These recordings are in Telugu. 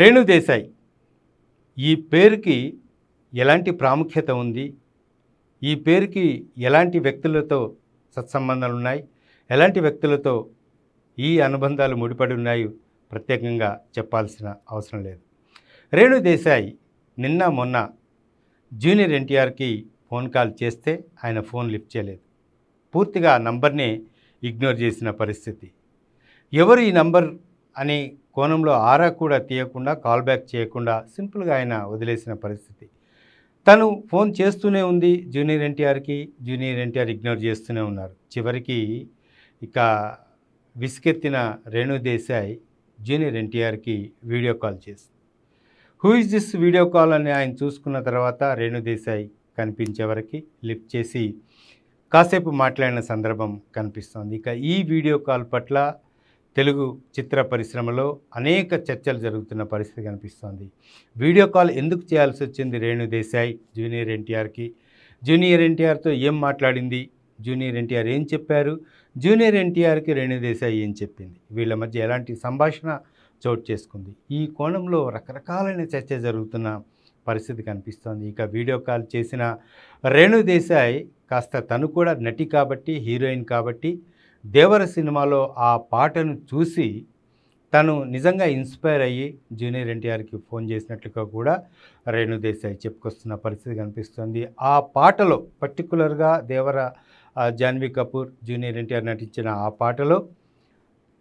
రేణుదేశాయ్ ఈ పేరుకి ఎలాంటి ప్రాముఖ్యత ఉంది? ఈ పేరుకి ఎలాంటి వ్యక్తులతో సత్సంబంధాలు ఉన్నాయి ఎలాంటి వ్యక్తులతో ఈ అనుబంధాలు ముడిపడి ఉన్నాయో ప్రత్యేకంగా చెప్పాల్సిన అవసరం లేదు. రేణు దేశాయ్ నిన్న మొన్న జూనియర్ ఎన్టీఆర్కి ఫోన్ కాల్ చేస్తే ఆయన ఫోన్ లిఫ్ట్ చేయలేదు. పూర్తిగా ఆ నంబర్ని ఇగ్నోర్ చేసిన పరిస్థితి. ఎవరు ఈ నంబర్ అని కోణంలో ఆరా కూడా తీయకుండా కాల్ బ్యాక్ చేయకుండా సింపుల్గా ఆయన వదిలేసిన పరిస్థితి. తను ఫోన్ చేస్తూనే ఉంది జూనియర్ ఎన్టీఆర్కి జూనియర్ ఎన్టీఆర్ ఇగ్నోర్ చేస్తూనే ఉన్నారు. చివరికి ఇక విసుకెత్తిన రేణు దేశాయ్ జూనియర్ ఎన్టీఆర్కి వీడియో కాల్ చేసింది who is this video call అని ఆయన చూసుకున్న తర్వాత రేణు దేశాయ్ కనిపించే వరకు లిఫ్ట్ చేసి కాసేపు మాట్లాడిన సందర్భం కనిపిస్తోంది. ఇక ఈ వీడియో కాల్ పట్ల తెలుగు చిత్ర పరిశ్రమలో అనేక చర్చలు జరుగుతున్న పరిస్థితి కనిపిస్తోంది. వీడియో కాల్ ఎందుకు చేయాల్సి వచ్చింది రేణు దేశాయ్ జూనియర్ ఎన్టీఆర్కి? జూనియర్ ఎన్టీఆర్తో ఏం మాట్లాడింది? జూనియర్ ఎన్టీఆర్ ఏం చెప్పారు? జూనియర్ ఎన్టీఆర్కి రేణు దేశాయ్ ఏం చెప్పింది? వీళ్ళ మధ్య ఎలాంటి సంభాషణ చోటు చేసుకుంది? ఈ కోణంలో రకరకాలైన చర్చ జరుగుతున్న పరిస్థితి కనిపిస్తోంది. ఇక వీడియో కాల్ చేసిన రేణు దేశాయ్ కాస్త తను కూడా నటి కాబట్టి హీరోయిన్ కాబట్టి దేవర సినిమాలో ఆ పాటను చూసి తను నిజంగా ఇన్స్పైర్ అయ్యి జూనియర్ ఎన్టీఆర్కి ఫోన్ చేసినట్లుగా కూడా రేణు దేశాయ్ చెప్పుకొస్తున్న పరిస్థితి కనిపిస్తుంది. ఆ పాటలో పర్టికులర్గా దేవర జాన్వీ కపూర్ జూనియర్ ఎన్టీఆర్ నటించిన ఆ పాటలో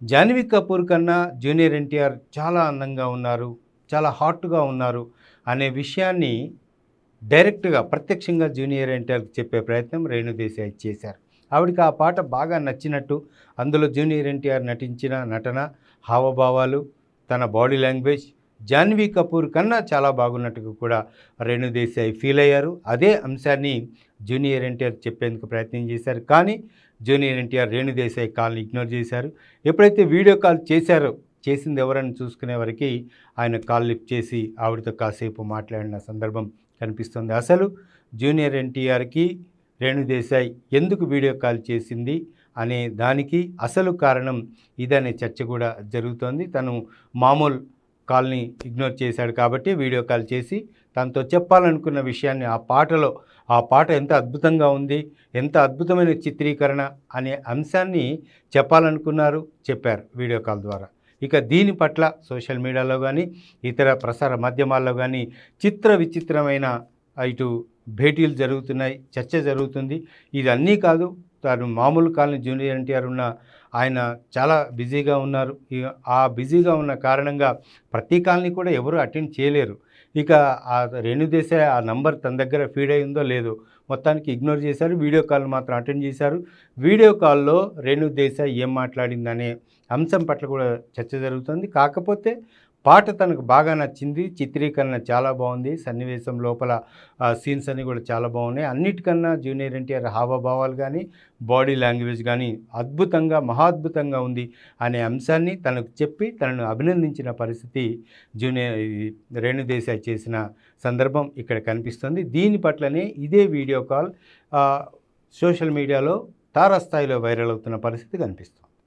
జాన్వీ కపూర్ కన్నా జూనియర్ ఎన్టీఆర్ చాలా అందంగా ఉన్నారు చాలా హాట్గా ఉన్నారు అనే విషయాన్ని డైరెక్ట్గా ప్రత్యక్షంగా జూనియర్ ఎన్టీఆర్కి చెప్పే ప్రయత్నం రేణు దేశాయ్ చేశారు. ఆవిడకి ఆ పాట బాగా నచ్చినట్టు అందులో జూనియర్ ఎన్టీఆర్ నటించిన నటన హావభావాలు తన బాడీ లాంగ్వేజ్ జాన్వీ కపూర్ కన్నా చాలా బాగున్నట్టుగా కూడా రేణుదేశాయ్ ఫీల్ అయ్యారు. అదే అంశాన్ని జూనియర్ ఎన్టీఆర్ చెప్పేందుకు ప్రయత్నం చేశారు. కానీ జూనియర్ ఎన్టీఆర్ రేణుదేశాయ్ కాల్ని ఇగ్నోర్ చేశారు. ఎప్పుడైతే వీడియో కాల్ చేశారో చేసింది ఎవరని చూసుకునే వరకు ఆయన కాల్ లిఫ్ట్ చేసి ఆవిడతో కాసేపు మాట్లాడిన సందర్భం కనిపిస్తుంది. అసలు జూనియర్ ఎన్టీఆర్కి రేణుదేశాయ్ ఎందుకు వీడియో కాల్ చేసింది అనే దానికి అసలు కారణం ఇదనే చర్చ కూడా జరుగుతోంది. తను మామూలు కాల్ని ఇగ్నోర్ చేశాడు కాబట్టి వీడియో కాల్ చేసి తనతో చెప్పాలనుకున్న విషయాన్ని ఆ పాటలో ఆ పాట ఎంత అద్భుతంగా ఉంది ఎంత అద్భుతమైన చిత్రీకరణ అనే అంశాన్ని చెప్పాలనుకున్నారు చెప్పారు వీడియో కాల్ ద్వారా. ఇక దీని పట్ల సోషల్ మీడియాలో కానీ ఇతర ప్రసార మాధ్యమాల్లో కానీ చిత్ర విచిత్రమైన ఇటు భేటీలు జరుగుతున్నాయి చర్చ జరుగుతుంది. ఇది అన్నీ కాదు తాను మామూలు కాలనీ జూనియర్ ఎన్టీఆర్ ఉన్న ఆయన చాలా బిజీగా ఉన్నారు. ఆ బిజీగా ఉన్న కారణంగా ప్రతి కాలనీ కూడా ఎవరు అటెండ్ చేయలేరు. ఇక ఆ రేణుదేశాయ్ ఆ నంబర్ తన దగ్గర ఫీడ్ అయిందో లేదో మొత్తానికి ఇగ్నోర్ చేశారు. వీడియో కాల్ మాత్రం అటెండ్ చేశారు. వీడియో కాల్లో రేణుదేశాయ్ ఏం మాట్లాడిందనే అంశం పట్ల కూడా చర్చ జరుగుతుంది. కాకపోతే పాట తనకు బాగా నచ్చింది. చిత్రీకరణ చాలా బాగుంది. సన్నివేశం లోపల సీన్స్ అన్నీ కూడా చాలా బాగున్నాయి. అన్నిటికన్నా జూనియర్ ఎన్టీఆర్ హావభావాలు కానీ బాడీ లాంగ్వేజ్ కానీ అద్భుతంగా మహాద్భుతంగా ఉంది అనే అంశాన్ని తనకు చెప్పి తనను అభినందించిన పరిస్థితి జూనియర్ రేణుదేశాయ్ చేసిన సందర్భం ఇక్కడ కనిపిస్తుంది. దీని పట్లనే ఇదే వీడియో కాల్ సోషల్ మీడియాలో తారాస్థాయిలో వైరల్ అవుతున్న పరిస్థితి కనిపిస్తుంది.